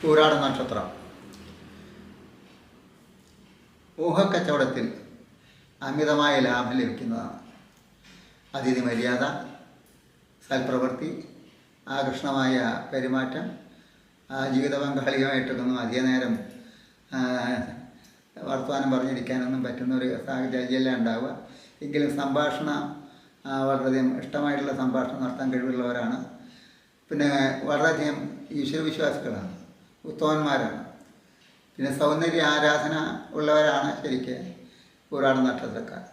പൂരാട നക്ഷത്രം ഊഹക്കച്ചവടത്തിൽ അമിതമായ ലാഭം ലഭിക്കുന്നതാണ്. അതിഥി മര്യാദ സൽപ്രവൃത്തി ആകർഷണമായ പെരുമാറ്റം ജീവിത പങ്കാളിയുമായിട്ടൊന്നും അധിക നേരം വർത്തമാനം പറഞ്ഞിരിക്കാനൊന്നും പറ്റുന്ന ഒരു സാഹചര്യമല്ല ഉണ്ടാവുക. എങ്കിലും സംഭാഷണം വളരെയധികം ഇഷ്ടമായിട്ടുള്ള സംഭാഷണം നടത്താൻ കഴിവുള്ളവരാണ്. പിന്നെ വളരെയധികം ഈശ്വരവിശ്വാസികളാണ്. ഉത്തമന്മാരാണ് പിന്നെ സൗന്ദര്യ ആരാധന ഉള്ളവരാണ് ശരിക്ക് പുരാണ നക്ഷത്രക്കാർ.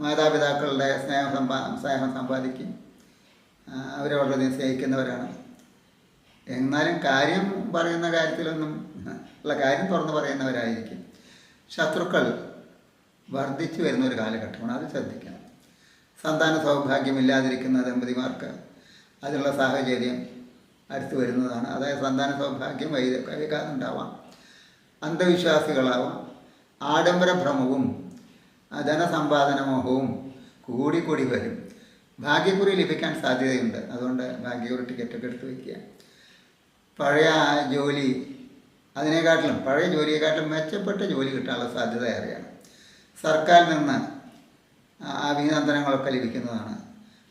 മാതാപിതാക്കളുടെ സ്നേഹം സമ്പാ സ്നേഹം സമ്പാദിക്കും. അവരെ വളരെയധികം സ്നേഹിക്കുന്നവരാണ്. എന്നാലും കാര്യം പറയുന്ന കാര്യത്തിലൊന്നും ഉള്ള കാര്യം തുറന്നു പറയുന്നവരായിരിക്കും. ശത്രുക്കൾ വർദ്ധിച്ചു വരുന്ന ഒരു കാലഘട്ടമാണ്. അത് ശ്രദ്ധിക്കണം. സന്താന സൗഭാഗ്യമില്ലാതിരിക്കുന്ന ദമ്പതിമാർക്ക് അതിനുള്ള സാഹചര്യം അടുത്ത് വരുന്നതാണ്. അതായത് സന്താന സൗഭാഗ്യം വൈ വൈകാതെ ഉണ്ടാവാം അന്ധവിശ്വാസികളാവാം. ആഡംബര ഭ്രമവും ആ, ധനസമ്പാദന മോഹവും കൂടി കൂടി വരും. ഭാഗ്യക്കുറി ലഭിക്കാൻ സാധ്യതയുണ്ട്. അതുകൊണ്ട് ഭാഗ്യക്കുറി ടിക്കറ്റൊക്കെ എടുത്ത് വയ്ക്കുക പഴയ ജോലി അതിനെക്കാട്ടിലും പഴയ ജോലിയെക്കാട്ടിലും മെച്ചപ്പെട്ട ജോലി കിട്ടാനുള്ള സാധ്യത ഏറെയാണ്. സർക്കാരിൽ നിന്ന് അഭിനന്ദനങ്ങളൊക്കെ ലഭിക്കുന്നതാണ്.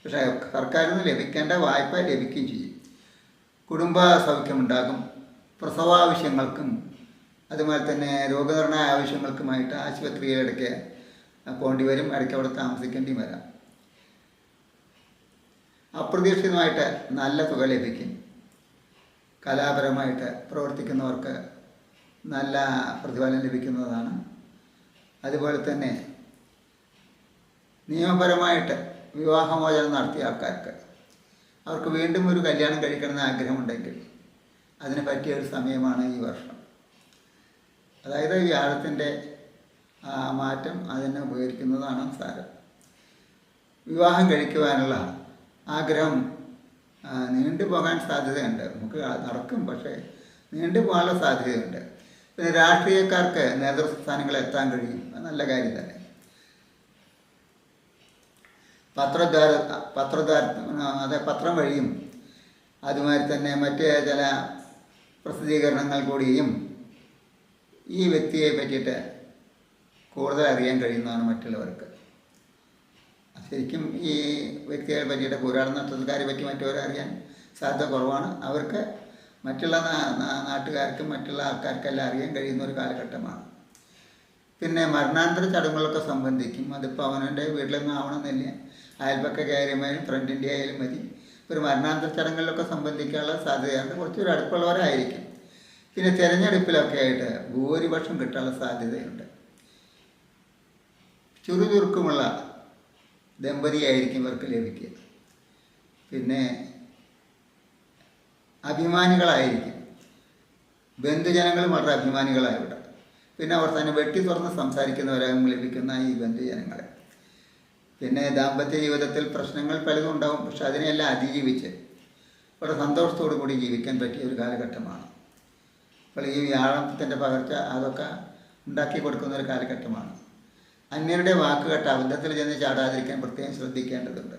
പക്ഷേ സർക്കാരിൽ നിന്ന് ലഭിക്കേണ്ട വായ്പ ലഭിക്കുകയും ചെയ്യും. കുടുംബ സൗഖ്യമുണ്ടാകും പ്രസവാവശ്യങ്ങൾക്കും അതുപോലെ തന്നെ രോഗനിർണയ ആവശ്യങ്ങൾക്കുമായിട്ട് ആശുപത്രിയിലിടയ്ക്ക് പോകേണ്ടി വരും. ഇടയ്ക്ക് അവിടെ താമസിക്കേണ്ടി വരാം. അപ്രതീക്ഷിതമായിട്ട് നല്ല തുക ലഭിക്കും. കലാപരമായിട്ട് പ്രവർത്തിക്കുന്നവർക്ക് നല്ല പ്രതിഫലം ലഭിക്കുന്നതാണ്. അതുപോലെ തന്നെ നിയമപരമായിട്ട് വിവാഹമോചനം നടത്തിയ ആൾക്കാർക്ക് അവർക്ക് വീണ്ടും ഒരു കല്യാണം കഴിക്കണമെന്ന് ആഗ്രഹമുണ്ടെങ്കിൽ അതിന് പറ്റിയ ഒരു സമയമാണ് ഈ വർഷം. അതായത് വ്യാഴത്തിന്റെ മാറ്റം അതിനെ ഉപകരിക്കുന്നതാണ് സാരം. വിവാഹം കഴിക്കുവാനുള്ള ആഗ്രഹം നീണ്ടു പോകാൻ സാധ്യതയുണ്ട്. നമുക്ക് നടക്കും പക്ഷേ നീണ്ടു പോകാനുള്ള സാധ്യതയുണ്ട്. പിന്നെ രാഷ്ട്രീയക്കാർക്ക് നേതൃസ്ഥാനങ്ങളിൽ എത്താൻ കഴിയും. നല്ല കാര്യം തന്നെ. പത്രദ്വാര പത്രദ്വാര അതെ പത്രം വഴിയും അതുമാതിരി തന്നെ മറ്റ് ചില പ്രസിദ്ധീകരണങ്ങൾ കൂടിയും ഈ വ്യക്തിയെ പറ്റിയിട്ട് കൂടുതൽ അറിയാൻ കഴിയുന്നതാണ് മറ്റുള്ളവർക്ക്. ശരിക്കും ഈ വ്യക്തികളെ പറ്റിയിട്ട് പുരാണ നക്ഷത്രക്കാരെ പറ്റി മറ്റവരെ അറിയാൻ സാധ്യത കുറവാണ്. അവർക്ക് മറ്റുള്ള നാട്ടുകാർക്കും മറ്റുള്ള ആൾക്കാർക്കെല്ലാം അറിയാൻ കഴിയുന്ന ഒരു കാലഘട്ടമാണ്. പിന്നെ മരണാനന്തര ചടങ്ങുകളൊക്കെ സംബന്ധിക്കും. അതിപ്പോൾ അവനവന്റെ വീട്ടിലൊന്നും ആവണമെന്നില്ല. അയൽപക്ക ആയാലും ഫ്രണ്ടിന്റെ ആയാലും മതി. ഒരു മരണാന്തര ചടങ്ങുകളിലൊക്കെ സംബന്ധിക്കാനുള്ള സാധ്യതയാണ് കുറച്ചൊരു അടുപ്പുള്ളവരായിരിക്കും. പിന്നെ തിരഞ്ഞെടുപ്പിലൊക്കെ ആയിട്ട് ഭൂരിപക്ഷം കിട്ടാനുള്ള സാധ്യതയുണ്ട്. ചുറുചുറുക്കുമുള്ള ദമ്പതിയായിരിക്കും ഇവർക്ക് ലഭിക്കുക. പിന്നെ അഭിമാനികളായിരിക്കും. ബന്ധുജനങ്ങളും വളരെ അഭിമാനികളായിവിടെ പിന്നെ അവർ തന്നെ വെട്ടി തുറന്ന് സംസാരിക്കുന്നവരാകും ലഭിക്കുന്ന ഈ ബന്ധുജനങ്ങളെ പിന്നെ ദാമ്പത്യ ജീവിതത്തിൽ പ്രശ്നങ്ങൾ പലതും ഉണ്ടാവും പക്ഷെ അതിനെയെല്ലാം അതിജീവിച്ച്. വളരെ സന്തോഷത്തോടു കൂടി ജീവിക്കാൻ പറ്റിയ ഒരു കാലഘട്ടമാണ്. അപ്പോൾ ഈ വ്യാഴത്തിന്റെ പകർച്ച അതൊക്കെ ഉണ്ടാക്കി കൊടുക്കുന്ന ഒരു കാലഘട്ടമാണ്. അന്യരുടെ വാക്കുകെട്ട കേട്ട് അബദ്ധത്തിൽ ചെന്ന് ചാടാതിരിക്കാൻ പ്രത്യേകം ശ്രദ്ധിക്കേണ്ടതുണ്ട്.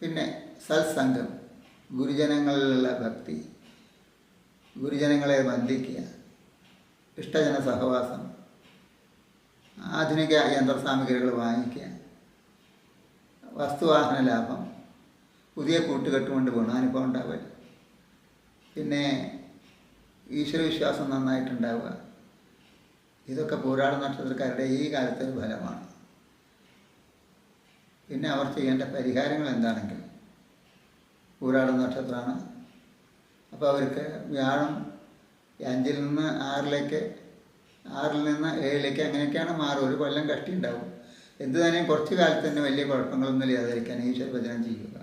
പിന്നെ സത്സംഗം. ഗുരുജനങ്ങളിലുള്ള ഭക്തി. ഗുരുജനങ്ങളെ വന്ദിക്കുക. ഇഷ്ടജന സഹവാസം. ആധുനിക യന്ത്രസാമഗ്രികൾ വാങ്ങിക്കുക. വസ്തുവാഹന ലാഭം. പുതിയ കൂട്ടുകെട്ട് കൊണ്ട് ഗുണാനുഭവം ഉണ്ടാവുക. പിന്നെ ഈശ്വരവിശ്വാസം നന്നായിട്ടുണ്ടാവുക. ഇതൊക്കെ പോരാട നക്ഷത്രക്കാരുടെ ഈ കാലത്തെ ഒരു ഫലമാണ്. പിന്നെ അവർ ചെയ്യേണ്ട പരിഹാരങ്ങൾ എന്താണെങ്കിൽ പൂരാട നക്ഷത്രമാണ് അപ്പോൾ അവർക്ക് വ്യാഴം അഞ്ചിൽ നിന്ന് ആറിലേക്ക് ആറിൽ നിന്ന് ഏഴിലേക്ക് അങ്ങനെയൊക്കെയാണ് മാറും ഒരു കൊല്ലം കഷ്ടി ഉണ്ടാവും എന്ത് തന്നെയും കുറച്ച് കാലത്ത് തന്നെ വലിയ കുഴപ്പങ്ങളൊന്നും ഇല്ലാതിരിക്കാൻ ഈശ്വര ഭജനം ചെയ്യുക.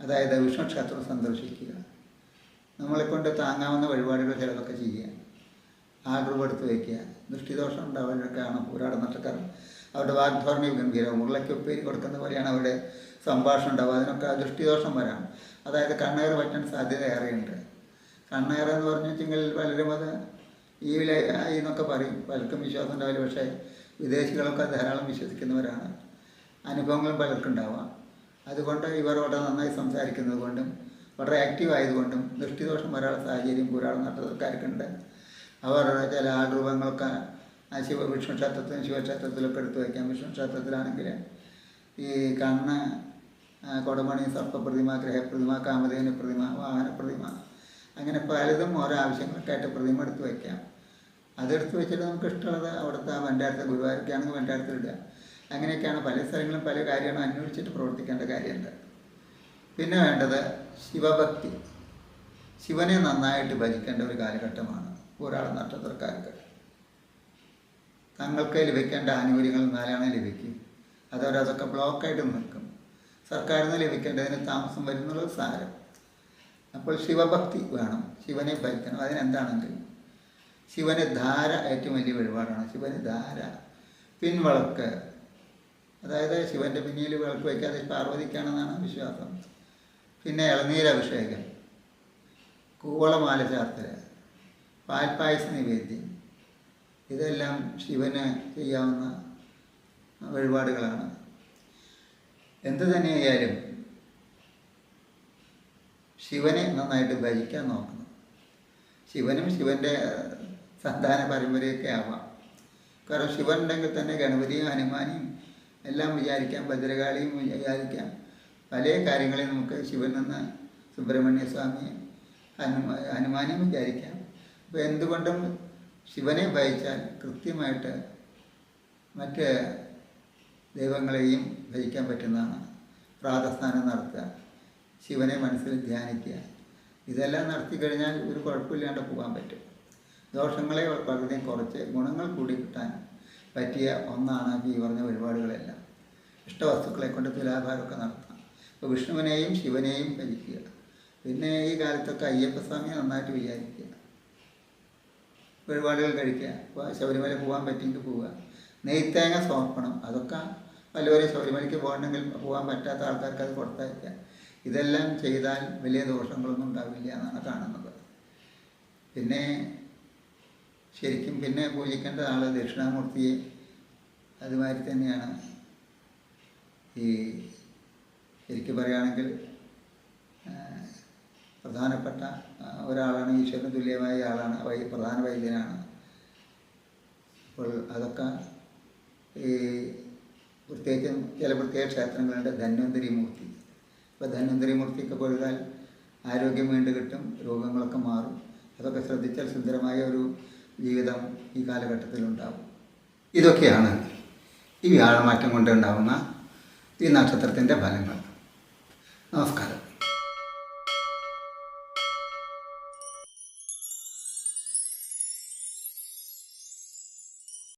അതായത് വിഷ്ണു ക്ഷേത്രം സന്ദർശിക്കുക. നമ്മളെ കൊണ്ട് താങ്ങാവുന്ന വഴിപാടുകൾ ചിലതൊക്കെ ചെയ്യുക. ആർഡർ എടുത്ത് വയ്ക്കുക. ദൃഷ്ടിദോഷം ഉണ്ടാവുന്നവരൊക്കെയാണ് പൂരാട നഷ്ടക്കാർ അവരുടെ വാഗ്ധോരണി ഗംഭീരം ഉരുളയ്ക്കൊപ്പേരി കൊടുക്കുന്ന പോലെയാണ് അവരുടെ സംഭാഷണം ഉണ്ടാവുക. അതിനൊക്കെ ദൃഷ്ടിദോഷം വരാം. അതായത് കണ്ണേറ് പറ്റാൻ സാധ്യത ഏറെയുണ്ട്. കണ്ണേറെന്ന് പറഞ്ഞു വെച്ചെങ്കിൽ പലരും അത് ഈ വില ആയി എന്നൊക്കെ പറയും. പലർക്കും വിശ്വാസം ഉണ്ടാവില്ല. പക്ഷേ വിദേശികളൊക്കെ ധാരാളം വിശ്വസിക്കുന്നവരാണ്. അനുഭവങ്ങളും പലർക്കും ഉണ്ടാവാം അതുകൊണ്ട് ഇവർ വളരെ നന്നായി സംസാരിക്കുന്നത് കൊണ്ടും വളരെ ആക്റ്റീവ് ആയതുകൊണ്ടും ദൃഷ്ടിദോഷം വരാനുള്ള സാഹചര്യം പുരാണ നട്ടക്കാർക്കുണ്ട് അവർ ചില ആ ശിവ വിഷ്ണു ക്ഷേത്രത്തിലും ശിവക്ഷേത്രത്തിലൊക്കെ എടുത്തു വയ്ക്കാം. വിഷ്ണു ക്ഷേത്രത്തിലാണെങ്കിൽ ഈ കണ്ണ് കൊടമണി സർപ്പപ്രതിമ ഗ്രഹപ്രതിമ കാമധേന പ്രതിമ വാഹന പ്രതിമ അങ്ങനെ പലതും ഓരോ ആവശ്യങ്ങൾക്കായിട്ട് പ്രതിമ എടുത്തു വയ്ക്കാം. അതെടുത്ത് വെച്ചിട്ട് നമുക്ക് ഇഷ്ടമുള്ളത് അവിടുത്തെ മണ്ടാരത്തെ വെണ്ടാരത്തിൽ ഇടുക അങ്ങനെയൊക്കെയാണ് പല സ്ഥലങ്ങളും പല കാര്യങ്ങളും അന്വേഷിച്ചിട്ട് പ്രവർത്തിക്കേണ്ട കാര്യമുണ്ട്. പിന്നെ വേണ്ടത് ശിവഭക്തി. ശിവനെ നന്നായിട്ട് ഭജിക്കേണ്ട ഒരു കാലഘട്ടമാണ് ഒരാൾ നക്ഷത്രക്കാർക്ക്. തങ്ങൾക്ക് ലഭിക്കേണ്ട ആനുകൂല്യങ്ങൾ നാലാണ് ലഭിക്കും. അതവരതൊക്കെ ബ്ലോക്കായിട്ട് നിൽക്കും. സർക്കാരിൽ നിന്ന് ലഭിക്കേണ്ടതിന് താമസം വരുന്നുള്ളത് സാരം. അപ്പോൾ ശിവഭക്തി വേണം. ശിവനെ ഭജിക്കണം. അതിനെന്താണെങ്കിൽ ശിവന് ധാര ഏറ്റവും വലിയ വഴിപാടാണ്. ശിവന് ധാര പിൻവളക്ക്. അതായത് ശിവന്റെ പിന്നിൽ വിളക്ക് വയ്ക്കാതെ പാർവതിക്കാണെന്നാണ് വിശ്വാസം. പിന്നെ ഇളനീരഭിഷേകം കൂവളമാല ചാർത്തൽ പാൽപ്പായസ നിവേദ്യം. ഇതെല്ലാം ശിവന് ചെയ്യാവുന്ന വഴിപാടുകളാണ്. എന്തു തന്നെയായാലും ശിവനെ നന്നായിട്ട് ഭജിക്കാൻ നോക്കണം. ശിവനും ശിവന്റെ സന്താന പരമ്പരയൊക്കെ ആവാം. കാരണം ശിവൻ ഉണ്ടെങ്കിൽ തന്നെ ഗണപതിയും ഹനുമാനിയും എല്ലാം വിചാരിക്കാം ഭദ്രകാളിയും വിചാരിക്കാം. പല കാര്യങ്ങളെയും നമുക്ക് ശിവൻ എന്ന സുബ്രഹ്മണ്യ സ്വാമിയെ ഹനുമാ ഹനുമാനെയും വിചാരിക്കാം. അപ്പോൾ എന്തുകൊണ്ടും ശിവനെ ഭജിച്ചാൽ കൃത്യമായിട്ട് മറ്റ് ദൈവങ്ങളെയും ഭജിക്കാൻ പറ്റുന്നതാണ്. പ്രാതസ്ഥാനം നടത്തുക ശിവനെ മനസ്സിൽ ധ്യാനിക്കുക. ഇതെല്ലാം നടത്തി കഴിഞ്ഞാൽ ഒരു കുഴപ്പമില്ലാണ്ട് പോകാൻ പറ്റും. ദോഷങ്ങളെ പകുതിയും കുറച്ച് ഗുണങ്ങൾ കൂടി കിട്ടാൻ പറ്റിയ ഒന്നാണ് ഈ പറഞ്ഞ വഴിപാടുകളെല്ലാം. ഇഷ്ടവസ്തുക്കളെ കൊണ്ട് തുലാഭാരമൊക്കെ നടത്താം അപ്പോൾ വിഷ്ണുവിനെയും ശിവനെയും ഭജിക്കുക. പിന്നെ ഈ കാലത്തൊക്കെ അയ്യപ്പസ്വാമിയെ നന്നായിട്ട് വിചാരിക്കുക. വഴിപാടുകൾ കഴിക്കുക. ഇപ്പോൾ ശബരിമല പോകാൻ പറ്റിയെങ്കിൽ പോവുക. നെയ്ത്തേങ്ങ സമർപ്പണം. അതൊക്കെ വല്ലവരും ശബരിമലയ്ക്ക് പോകണമെങ്കിൽ പോകാൻ പറ്റാത്ത ആൾക്കാർക്ക് അത് കൊടുത്തയക്കുക. ഇതെല്ലാം ചെയ്താൽ വലിയ ദോഷങ്ങളൊന്നും ഉണ്ടാവില്ല എന്നാണ് കാണുന്നത്. പിന്നെ ശരിക്കും പിന്നെ പൂജിക്കേണ്ട ആൾ ദക്ഷിണാമൂർത്തിയെ അതുമാതിരി തന്നെയാണ്. ഈ ശരിക്കും പറയുകയാണെങ്കിൽ പ്രധാനപ്പെട്ട ഒരാളാണ് ഈശ്വരന് തുല്യമായ ആളാണ് വൈ പ്രധാന വൈദ്യനാണ്. അപ്പോൾ അതൊക്കെ ഈ പ്രത്യേകിച്ചും ചില പ്രത്യേക ക്ഷേത്രങ്ങളുണ്ട് ധന്വന്തരി മൂർത്തി അപ്പോൾ ധന്വന്തരി മൂർത്തിയൊക്കെ പൊഴുതാൽ ആരോഗ്യം വീണ്ടും കിട്ടും രോഗങ്ങളൊക്കെ മാറും. അതൊക്കെ ശ്രദ്ധിച്ചാൽ സുന്ദരമായ ഒരു ജീവിതം ഈ കാലഘട്ടത്തിലുണ്ടാവും. ഇതൊക്കെയാണ് ഈ വ്യാഴമാറ്റം കൊണ്ടുണ്ടാവുന്ന ഈ നക്ഷത്രത്തിന്റെ ഫലങ്ങൾ. നമസ്കാരം.